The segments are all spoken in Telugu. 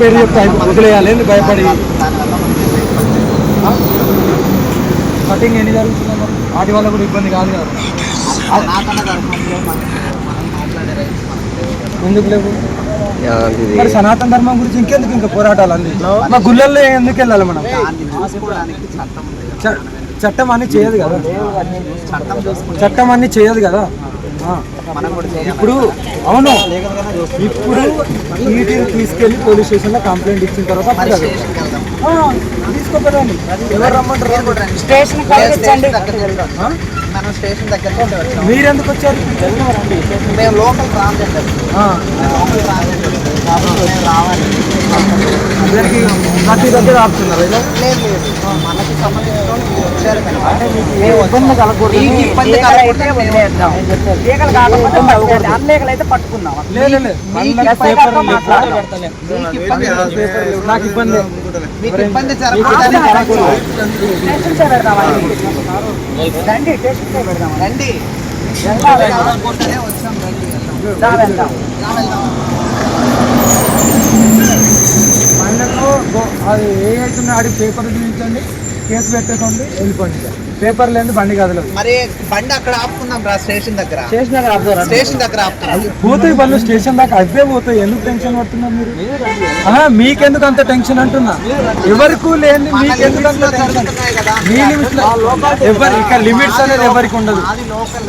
పేరు చెప్తే వదిలేయాలి ఎందుకు భయపడి? కటింగ్ ఎన్ని జరుగుతుంది వాటి వల్ల కూడా ఇబ్బంది కాదు కదా. ఎందుకు లేవు? మరి సనాతన ధర్మం గురించి ఇంకెందుకు ఇంకా పోరాటాలు అంది మా గుళ్ళల్లో ఎందుకు వెళ్ళాలి మనం? చట్టం అన్ని చేయదు కదా. చట్టం అన్ని చేయదు కదా. ఇప్పుడు అవును. ఇప్పుడు వీటిని తీసుకెళ్ళి పోలీస్ స్టేషన్లో కంప్లైంట్ ఇచ్చిన తర్వాత తీసుకోపోదండి. ఎవరు రమ్మంటారు. స్టేషన్ స్టేషన్ మనం దగ్గరికి మీరెందుకు వచ్చారు? మేము లోకల్ ఆ, లోకల్ రావాలి అందరికి ప్రతి దగ్గర ఆపుతున్నారు ఇలా లేదు లేదు మనకి సంబంధించిన వచ్చారు కనుక ఏ ఇబ్బంది కలగకూడదు మీకు ఇబ్బంది కలగకుండా మేము వదిలేద్దాం. లీగల్ కాకపోతే పట్టుకోండి. అన్లీగల్ అయితే పట్టుకుందాం లేదు లేదు ఇబ్బంది. నాకు మీకు. రండి పెడదాం రండి వచ్చాం రండి వెళ్దాం. వెళ్దాం రా, వెళ్దాం. పండుగలో గో- అది ఏ అవుతున్నా ఆడి పేపర్ చూపించండి కేసు పెట్టేసుకోండి వెళ్ళిపోండి. పేపర్ లేని బండి కదలదు. మరి బండి అక్కడ ఆపుకుందాం రా స్టేషన్ దగ్గర. స్టేషన్ దగ్గర ఆపుతారా? స్టేషన్ దగ్గర ఆపుతున్నాం పోతాయి బండ్లు స్టేషన్ దాకా అవే పోతాయి. ఎందుకు టెన్షన్ పడుతున్నారు మీరు? మీకెందుకు అంత టెన్షన్ అంటున్నా? ఎవరికి లేని మీకెందుకు అంత టెన్షన్? మీ లిమిట్స్ ఎవరు ఇక్కడ లిమిట్స్ అనేది ఎవరికి ఉండదు. అది లోకల్.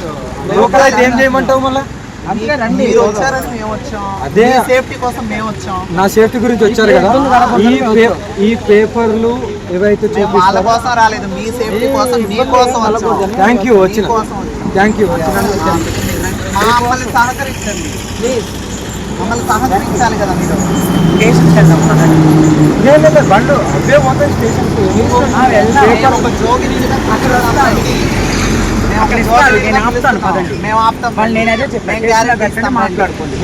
లోకల్ అయితే ఏం చేయమంటావు మళ్ళీ? అందుకే రండి మీరు వచ్చారని మేము వచ్చాం అదే. అదే సేఫ్టీ కోసం మేము వచ్చాం నా సేఫ్టీ గురించి వచ్చారు కదా. ఈ పేపర్లు ఏవైతే మేము వాళ్ళ చూపిస్తారో కోసం రాలేదు. మీ సేఫ్టీ కోసం మీ కోసం వచ్చాం. థ్యాంక్ యూ వచ్చిన. థ్యాంక్ యూ సహకరించాలి బండ్లు అవే పోతాయి వెళ్దాం. మేము ఒక జోగిని అక్కడ అక్కడ జోగిని నేను ఆపుతాను, పదండి. మేము ఆపుతాం వాళ్ళు చెప్పాను గ్యారెంటీ మాట్లాడుకోండి!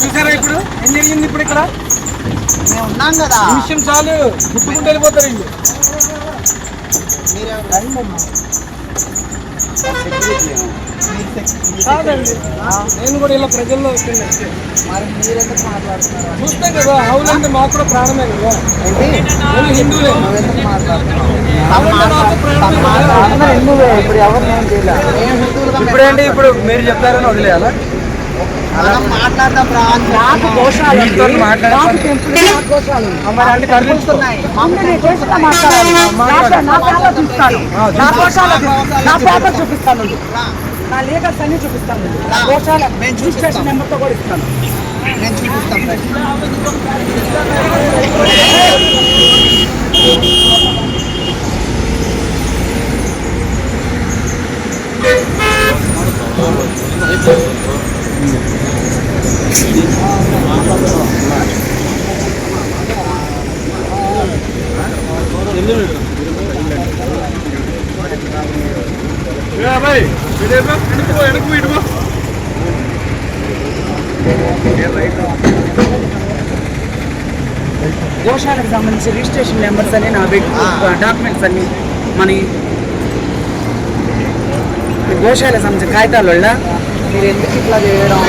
చూసారా ఇప్పుడు? ఏం జరిగింది ఇప్పుడు ఇక్కడ? మేము ఉన్నాం కదా. విషయం చాలు. గుట్టుకుంటూ వెళ్ళిపోతారు ఇంక కాదండి. నేను కూడా ఇలా ప్రజల్లో వస్తున్నాను మరి మాట్లాడుతున్నారు? చూస్తాం కదా ఆవులంటే మాకు కూడా ప్రాణమే కదా. నేను హిందువులే ఇప్పుడు ఎవరు నేను హిందువులుగా ఇప్పుడేంటి ఇప్పుడు మీరు చెప్తారని వదిలేయాలా? చూపిస్తాను. నా చూపిస్తాను. లీగల్స్ అన్ని చూపిస్తాను. కోశాల చూపిస్తాను. రిజిస్ట్రేషన్ నెంబర్తో కూడా ఇస్తాను. నేను చూపిస్తాం. రండి. గోశాలకు సంబంధించి రిజిస్ట్రేషన్ నెంబర్స్ అని నా డాక్యుమెంట్స్ అన్ని మన ఈ గోశాలకు సంబంధించిన కాగితాల వల్ల మీరు ఎందుకు ఇట్లా చేయడం